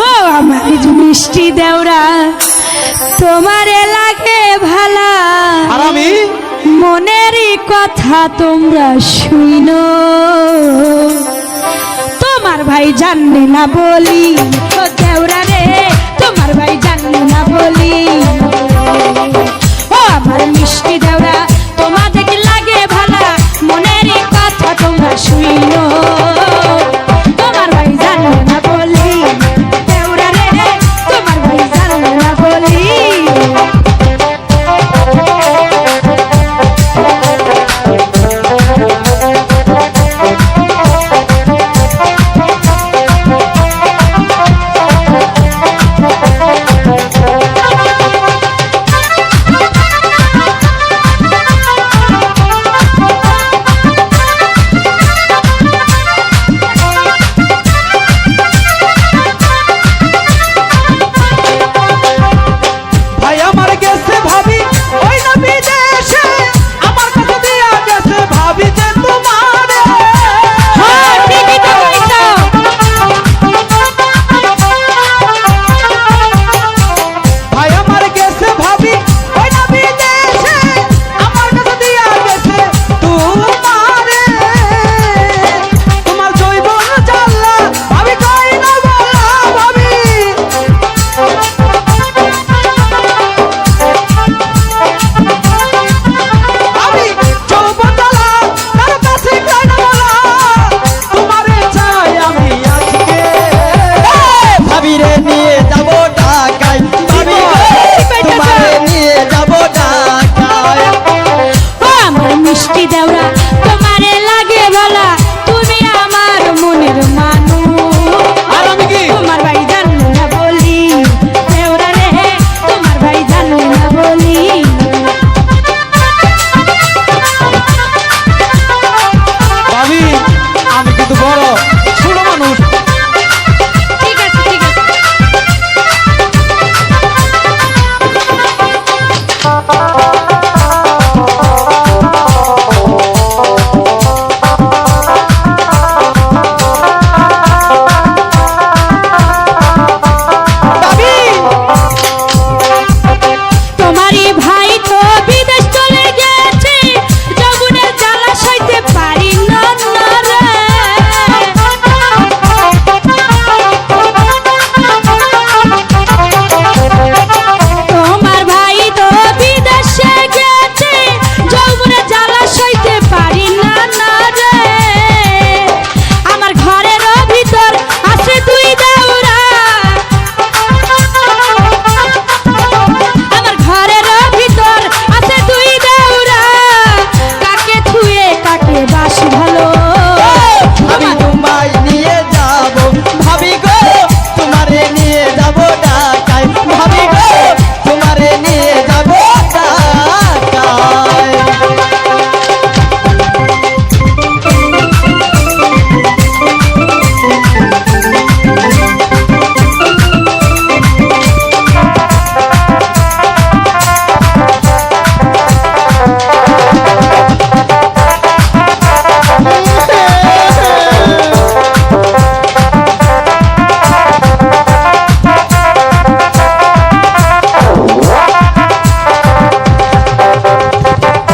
ও আমার মিষ্টি দেওরা তোমারে লাগে ভালা। আর আমি? মনেরই কথা তোমরা শুনো তোমার ভাই জানবে না বলি ও দেওরা রে তোমার ভাই জানবে না বলি। ও আমার মিষ্টি দেওরা রাখছি ভালো